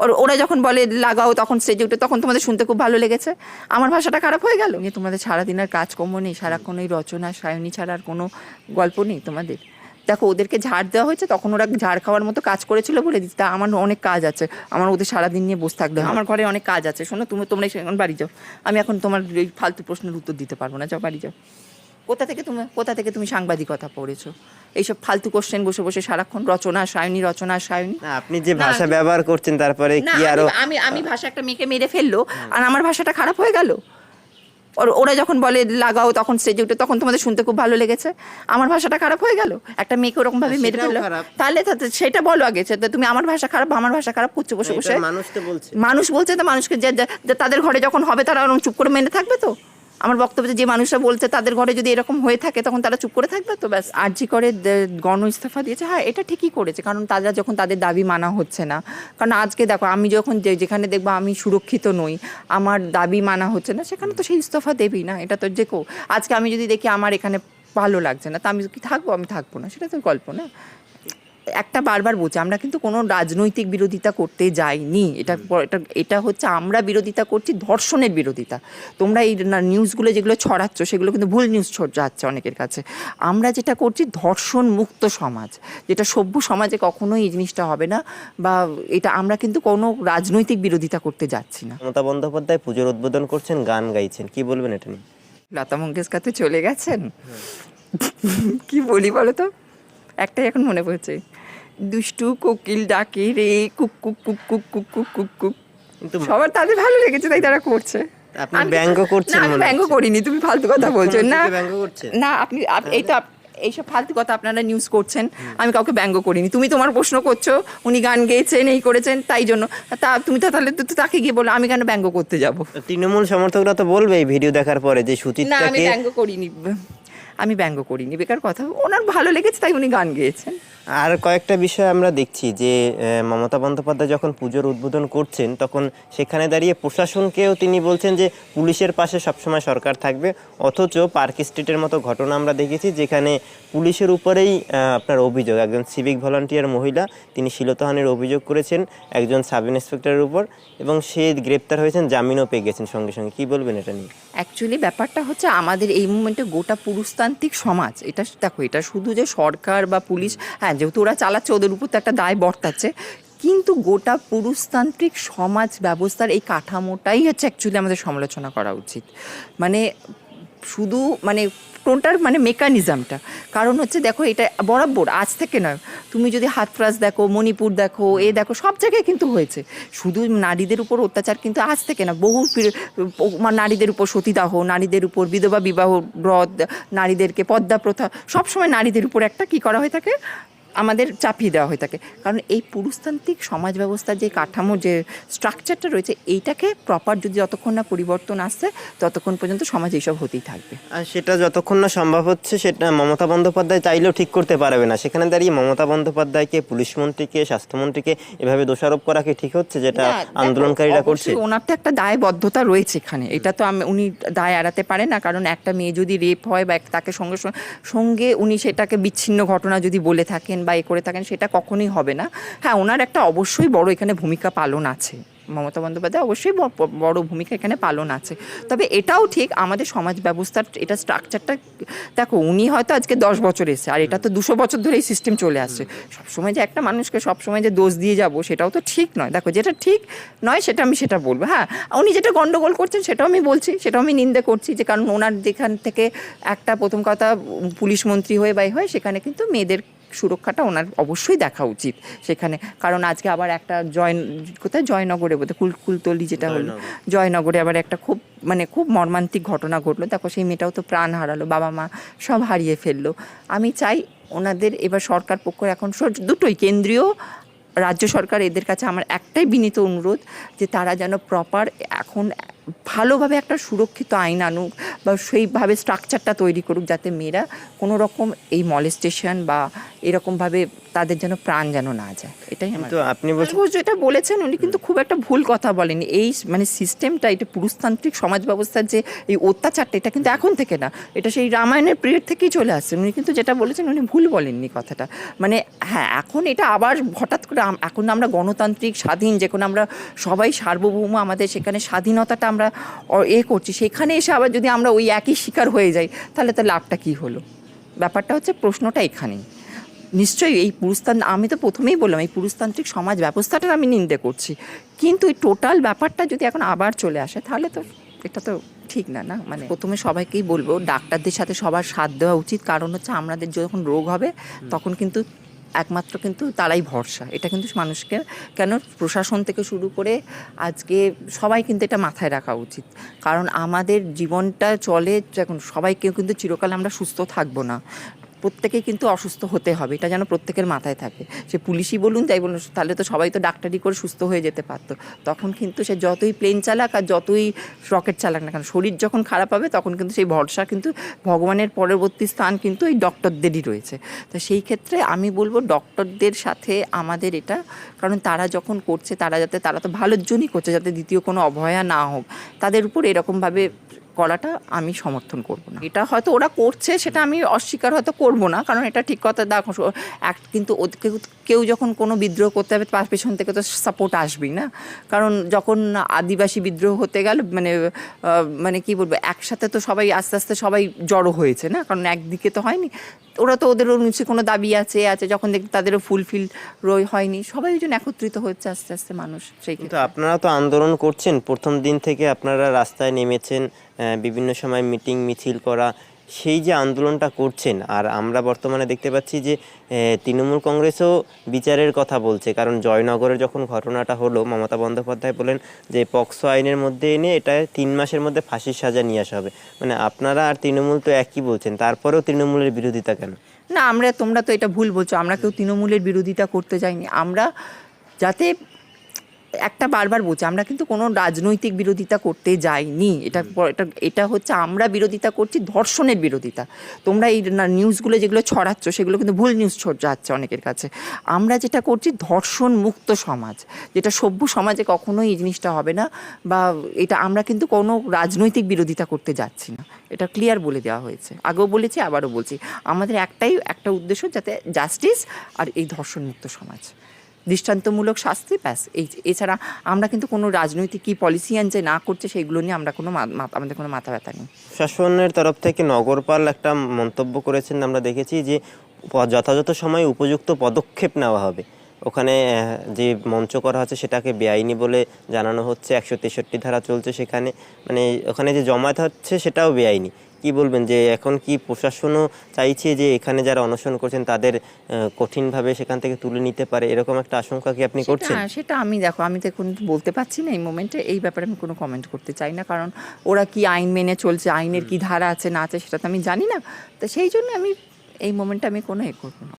ওর- যখন বলে লাগাও তখন স্টেজে তখন তোমাদের শুনতে খুব ভালো লেগেছে। আমার ভাষাটা খারাপ হয়ে গেল? যে তোমাদের সারাদিন আর কাজকর্ম নেই, সারাক্ষণ ওই রচনা, সায়নী ছাড়া আর কোনো গল্প নেই তোমাদের। দেখো, ওদেরকে ঝাড় দেওয়া হয়েছে, তখন ওরা ঝাড় খাওয়ার মতো কাজ করেছিল বলে দিচ্ছি। তা আমার অনেক কাজ আছে। আমার ওদের সারাদিন নিয়ে বসে হয়। আমার ঘরে অনেক কাজ আছে। শোনো, তুমি, তোমরা এখন বাড়ি যাও। আমি এখন তোমার এই ফালতু প্রশ্নের উত্তর দিতে পারব না। যাও, বাড়ি যাও। কোথা থেকে তুমি কোথা থেকে তুমি সাংবাদিকতা পড়েছো? এইসব ফালতু কোশ্চেন বসে বসে সারাক্ষণ রচনা সায়নী রচনা সায়নী। আপনি যে ভাষা ব্যবহার করছেন তারপরে কি আরও আমি- আমি ভাষা একটা মেয়েকে মেরে ফেলল আর আমার ভাষাটা খারাপ হয়ে গেল। ওর- যখন বলে লাগাও তখন স্টেজে উঠে তখন তোমাদের শুনতে খুব ভালো লেগেছে। আমার ভাষাটা খারাপ হয়ে গেল। একটা মেয়েকে ওরকম ভাবে মেরে ফেলল। তাহলে তো- সেটা বলো আগে তুমি আমার ভাষা খারাপ আমার ভাষা খারাপ করছ বসে বসে। মানুষ তো বলছে। মানুষ বলছে তো মানুষকে যে তাদের ঘরে যখন হবে তারা ওরকম চুপ করে মেনে থাকবে তো? আমার বক্তব্য যে মানুষরা বলছে তাদের ঘরে যদি এরকম হয়ে থাকে, তখন তারা চুপ করে থাকবে তো ব্যাস। আরজি করে গণ ইস্তফা দিয়েছে। হ্যাঁ এটা ঠিকই করেছে, কারণ তারা যখন তাদের দাবি মানা হচ্ছে না। কারণ আজকে দেখো, আমি যখন যেখানে দেখব আমি সুরক্ষিত নই, আমার দাবি মানা হচ্ছে না, সেখানে তো সেই ইস্তফা দেবই না, এটা তো যে আজকে আমি যদি দেখি আমার এখানে ভালো লাগছে না, তা আমি কি থাকব? আমি থাকব না, সেটা তো গল্প না। একটা বারবার বলছি আমরা কিন্তু কোনো রাজনৈতিক বিরোধিতা করতে যাইনি। এটা এটা এটা হচ্ছে আমরা বিরোধিতা করছি ধর্ষণের বিরোধিতা। তোমরা এই না- নিউজগুলো যেগুলো ছড়াচ্ছ সেগুলো কিন্তু ভুল নিউজ যাচ্ছে অনেকের কাছে। আমরা যেটা করছি ধর্ষণ মুক্ত সমাজ। যেটা সভ্য সমাজে কখনোই এই জিনিসটা হবে না বা এটা আমরা কিন্তু কোনো রাজনৈতিক বিরোধিতা করতে যাচ্ছি না। মমতা বন্দ্যোপাধ্যায় পুজোর উদ্বোধন করছেন গান গাইছেন। কি বলবেন এটা নিয়ে? লতা মঙ্গেশকর তো চলে গেছেন? কি বলি বলো তো? একটাই এখন মনে পড়ছে। দুষ্টু কোকিল ডাকে রে কুক কুক কুক কুক কুক কুক কুক কুক। কিন্তু সবার তাদের ভালো লেগেছে তাই তারা করছে। আপনি ব্যঙ্গ করছেন না আমি ব্যঙ্গ করিনি তুমি ফালতু কথা বলছো। না ব্যঙ্গ করছেন? না আপনি এই তো এইসব ফালতু কথা আপনারা নিউজ করছেন আমি কাউকে ব্যঙ্গ করিনি। তুমি তোমার প্রশ্ন করছ উনি গান গেয়েছেন এই করেছেন তাই জন্য। তা তুমি তো তাহলে তো তাকে গিয়ে বলো আমি কেন ব্যঙ্গ করতে যাব? তৃণমূল সমর্থকরা তো বলবে এই ভিডিও দেখার পরে যে না আমি ব্যঙ্গ করিনি। আমি ব্যঙ্গ করিনি বেকার কথা। ওনার ভালো লেগেছে তাই উনি গান গেয়েছেন। আর কয়েকটা বিষয় আমরা দেখছি যে মমতা বন্দ্যোপাধ্যায় যখন পুজোর উদ্বোধন করছেন, তখন সেখানে দাঁড়িয়ে প্রশাসনকেও তিনি বলছেন যে, পুলিশের পাশে সবসময় সরকার থাকবে। অথচ পার্ক স্ট্রিটের মতো ঘটনা আমরা দেখেছি যেখানে পুলিশের উপরেই আপনার অভিযোগ, একজন সিভিক ভলান্টিয়ার মহিলা, তিনি শিলতহানির অভিযোগ করেছেন একজন সাব ইন্সপেক্টরের উপর এবং সে গ্রেপ্তার হয়েছেন, জামিনও পেয়ে গেছেন সঙ্গে সঙ্গে। কি বলবেন এটা নিয়ে? অ্যাকচুয়ালি ব্যাপারটা হচ্ছে আমাদের এই মুমেন্টে গোটা পুরুষতান্ত্রিক সমাজ, এটা দেখো, এটা শুধু যে সরকার বা পুলিশ হ্যাঁ যেহেতু ওরা চালাচ্ছে, ওদের উপর তো একটা দায় বর্তাচ্ছে। কিন্তু গোটা পুরুষতান্ত্রিক সমাজ ব্যবস্থার এই কাঠামোটাই হচ্ছে অ্যাকচুয়ালি আমাদের সমালোচনা করা উচিত। মানে শুধু মানে কোনটার মানে মেকানিজমটা। কারণ হচ্ছে দেখো, এটা বরাবর, আজ থেকে নয়। তুমি যদি হাতফ্রাস দেখো, মণিপুর দেখো, এ দেখো, সব জায়গায় কিন্তু হয়েছে। শুধু নারীদের উপর অত্যাচার কিন্তু আজ থেকে না বহু ও- নারীদের উপর সতীদাহ, নারীদের উপর বিধবা বিবাহ, রদ, নারীদেরকে পদ্মা প্রথা, সবসময় নারীদের উপর একটা কি করা হয়ে থাকে? আমাদের চাপিয়ে দেওয়া হয়ে থাকে। কারণ এই পুরুষতান্ত্রিক সমাজ ব্যবস্থার যে কাঠামো যে স্ট্রাকচারটা রয়েছে এইটাকে প্রপার যদি যতক্ষণ না পরিবর্তন আসছে ততক্ষণ পর্যন্ত সমাজ এইসব হতেই থাকবে। আর সেটা যতক্ষণ না সম্ভব হচ্ছে সেটা মমতা বন্দ্যোপাধ্যায় চাইলেও ঠিক করতে পারবে না। সেখানে দাঁড়িয়ে মমতা বন্দ্যোপাধ্যায়কে পুলিশ মন্ত্রীকে স্বাস্থ্যমন্ত্রীকে এভাবে দোষারোপ করা কি ঠিক হচ্ছে যেটা আন্দোলনকারীরা করছে? ওনার তো একটা দায়বদ্ধতা রয়েছে এখানে। এটা তো আমি উনি দায় এড়াতে পারে না কারণ একটা মেয়ে যদি রেপ হয় বা তাকে সঙ্গে সঙ্গে- সঙ্গে উনি সেটাকে বিচ্ছিন্ন ঘটনা যদি বলে থাকেন বা এ করে থাকেন, সেটা কখনোই হবে না। হ্যাঁ ওনার একটা অবশ্যই বড় এখানে ভূমিকা পালন আছে। মমতা বন্দ্যোপাধ্যায় অবশ্যই বড় ভূমিকা এখানে পালন আছে। তবে এটাও ঠিক আমাদের সমাজ ব্যবস্থার এটা স্ট্রাকচারটা দেখো, উনি হয়তো আজকে দশ বছর এসে, আর এটা তো দুশো বছর ধরে এই সিস্টেম চলে আসছে। সবসময় যে একটা মানুষকে সবসময় যে দোষ দিয়ে যাব, সেটাও তো ঠিক নয়। দেখো, যেটা ঠিক নয়, সেটা আমি সেটা বলব। হ্যাঁ উনি যেটা গন্ডগোল করছেন, সেটাও আমি বলছি, সেটাও আমি নিন্দে করছি যে, কারণ ওনার যেখান থেকে একটা প্রথম কথা, পুলিশ মন্ত্রী হয়ে বাই হয়, সেখানে কিন্তু মেয়েদের সুরক্ষাটা ওনার অবশ্যই দেখা উচিত সেখানে। কারণ আজকে আবার একটা জয় কোথায়? জয়নগরে বোধহয় কুল কুলতলি যেটা হলো। জয়নগরে। আবার একটা খুব মানে খুব মর্মান্তিক ঘটনা ঘটলো। দেখো সেই মেয়েটাও তো প্রাণ হারালো বাবা মা সব হারিয়ে ফেলল। আমি চাই ওনাদের এবার সরকার পক্ষ এখন দুটোই কেন্দ্রীয় রাজ্য সরকার এদের কাছে আমার একটাই বিনীত অনুরোধ যে তারা যেন প্রপার এখন ভালোভাবে একটা সুরক্ষিত আইন আনুক বা সেইভাবে স্ট্রাকচারটা তৈরি করুক যাতে মেয়েরা কোনো রকম এই মলেস্টেশন বা এরকমভাবে তাদের যেন প্রাণ যেন না যায়। এটাই আমার তো আপনি বলছেন ঘোষ যেটা বলেছেন উনি কিন্তু খুব একটা ভুল কথা বলেনি এই মানে সিস্টেমটা এটা পুরুষতান্ত্রিক সমাজ ব্যবস্থার যে এই অত্যাচারটা এটা কিন্তু এখন থেকে না। এটা সেই রামায়ণের পিরিয়ড থেকেই চলে আসছে। উনি কিন্তু যেটা বলেছেন উনি ভুল বলেননি কথাটা। মানে হ্যাঁ এখন এটা আবার হঠাৎ করে এখন আমরা গণতান্ত্রিক স্বাধীন যে কোনো আমরা সবাই সার্বভৌম আমাদের সেখানে স্বাধীনতাটা আমরা এ করছি। সেখানে এসে আবার যদি আমরা ওই একই শিকার হয়ে যাই তাহলে তো লাভটা কী হলো? ব্যাপারটা হচ্ছে প্রশ্নটা এখানেই। নিশ্চয়ই এই পুরুষতান, আমি তো প্রথমেই বললাম, এই পুরুষতান্ত্রিক সমাজ ব্যবস্থাটার আমি নিন্দে করছি। কিন্তু এই টোটাল ব্যাপারটা যদি এখন আবার চলে আসে, তাহলে তো এটা তো ঠিক না না? মানে প্রথমে সবাইকেই বলব, ডাক্তারদের সাথে সবার সাথ দেওয়া উচিত। কারণ হচ্ছে আমাদের যখন রোগ হবে, তখন কিন্তু একমাত্র কিন্তু তারাই ভরসা। এটা কিন্তু মানুষকে, কেন প্রশাসন থেকে শুরু করে আজকে সবাই কিন্তু এটা মাথায় রাখা উচিত। কারণ আমাদের জীবনটা চলে এখন সবাই কেউ কিন্তু চিরকাল আমরা সুস্থ থাকব না। প্রত্যেকে কিন্তু অসুস্থ হতে হবে, এটা যেন প্রত্যেকের মাথায় থাকে। সে পুলিশই বলুন তাই বলুন, তাহলে তো সবাই তো ডাক্তারি করে সুস্থ হয়ে যেতে পারতো। তখন কিন্তু সে যতই প্লেন চালাক আর যতই রকেট চালাক না কেন, শরীর যখন খারাপ হবে, তখন কিন্তু সেই ভরসা কিন্তু ভগবানের পরবর্তী স্থান কিন্তু এই ডক্টরদেরই রয়েছে। তো সেই ক্ষেত্রে আমি বলব ডক্টরদের সাথে আমাদের এটা, কারণ তারা যখন করছে, তারা যাতে, তারা তো ভালোর জন্যই করছে, যাতে দ্বিতীয় কোনো অবহেলা না হোক। তাদের উপর এরকমভাবে করাটা আমি সমর্থন করব না। এটা হয়তো ওরা করছে সেটা আমি অস্বীকার হয়তো করব না কারণ এটা ঠিক কথা। দেখো এক কিন্তু কেউ যখন কোনো বিদ্রোহ করতে হবে তার পেছন থেকে তো সাপোর্ট আসবেই না। কারণ যখন আদিবাসী বিদ্রোহ হতে গেল মানে মানে কি বলব একসাথে তো সবাই আস্তে আস্তে সবাই জড়ো হয়েছে না কারণ একদিকে তো হয়নি। ওরা তো ওদেরও নিচে কোনো দাবি আছে আছে যখন দেখ তাদেরও ফুলফিল রই হয়নি। সবাই ওই জন্য একত্রিত হচ্ছে আস্তে আস্তে মানুষ সেই কিন্তু আপনারা তো আন্দোলন করছেন প্রথম দিন থেকে আপনারা রাস্তায় নেমেছেন বিভিন্ন সময় মিটিং, মিছিল করা, সেই যে আন্দোলনটা করছেন, আর আমরা বর্তমানে দেখতে পাচ্ছি যে তৃণমূল কংগ্রেসও বিচারের কথা বলছে। কারণ জয়নগরে যখন ঘটনাটা হলো, মমতা বন্দ্যোপাধ্যায় বলেন যে, পক্সো আইনের মধ্যে এনে এটা তিন মাসের মধ্যে ফাঁসির সাজা নিয়ে আসা হবে। মানে আপনারা আর তৃণমূল তো একই বলছেন, তারপরেও তৃণমূলের বিরোধিতা কেন? না, আমরা, তোমরা তো এটা ভুল বলছো, আমরা কেউ তৃণমূলের বিরোধিতা করতে যাইনি। আমরা যাতে একটা বারবার বলছি আমরা কিন্তু কোনো রাজনৈতিক বিরোধিতা করতে যাইনি। এটা এটা এটা হচ্ছে আমরা বিরোধিতা করছি ধর্ষণের বিরোধিতা। তোমরা এই নিউজগুলো যেগুলো ছড়াচ্ছ সেগুলো কিন্তু ভুল নিউজ যাচ্ছে অনেকের কাছে। আমরা যেটা করছি ধর্ষণ মুক্ত সমাজ। যেটা সভ্য সমাজে কখনোই এই জিনিসটা হবে না বা এটা আমরা কিন্তু কোনো রাজনৈতিক বিরোধিতা করতে যাচ্ছি না। এটা ক্লিয়ার বলে দেওয়া হয়েছে। আগেও বলেছি আবারও বলছি। আমাদের একটাই একটা উদ্দেশ্য যাতে জাস্টিস আর এই ধর্ষণ মুক্ত সমাজ। দৃষ্টান্তমূলক শাস্তি, ব্যাস। এই এছাড়া আমরা কিন্তু কোনো রাজনৈতিক কী পলিসি আনছে, না করছে সেইগুলো নিয়ে আমরা কোনো আমাদের কোনো মাথা ব্যথা নেই। শাসনের তরফ থেকে নগরপাল একটা মন্তব্য করেছেন, আমরা দেখেছি যে যথাযথ সময়ে উপযুক্ত পদক্ষেপ নেওয়া হবে। ওখানে যে মঞ্চ করা হচ্ছে সেটাকে বেআইনি বলে জানানো হচ্ছে একশো তেষট্টি ধারা চলছে সেখানে। মানে ওখানে যে জমায়েত হচ্ছে সেটাও বেআইনি। কি বলবেন যে এখন কি প্রশাসনও চাইছে যে এখানে যারা অনশন করছেন তাদের কঠিনভাবে সেখান থেকে তুলে নিতে পারে? এরকম একটা আশঙ্কা কি আপনি করছেন? সেটা সেটা আমি দেখো আমি তো এখন বলতে পারছি না এই মোমেন্টে এই ব্যাপারে আমি কোনো কমেন্ট করতে চাই না কারণ ওরা কি আইন মেনে চলছে আইনের কি ধারা আছে না আছে সেটা তো আমি জানি না। তো সেই জন্য আমি এই মোমেন্টে আমি কোনো এ করব না।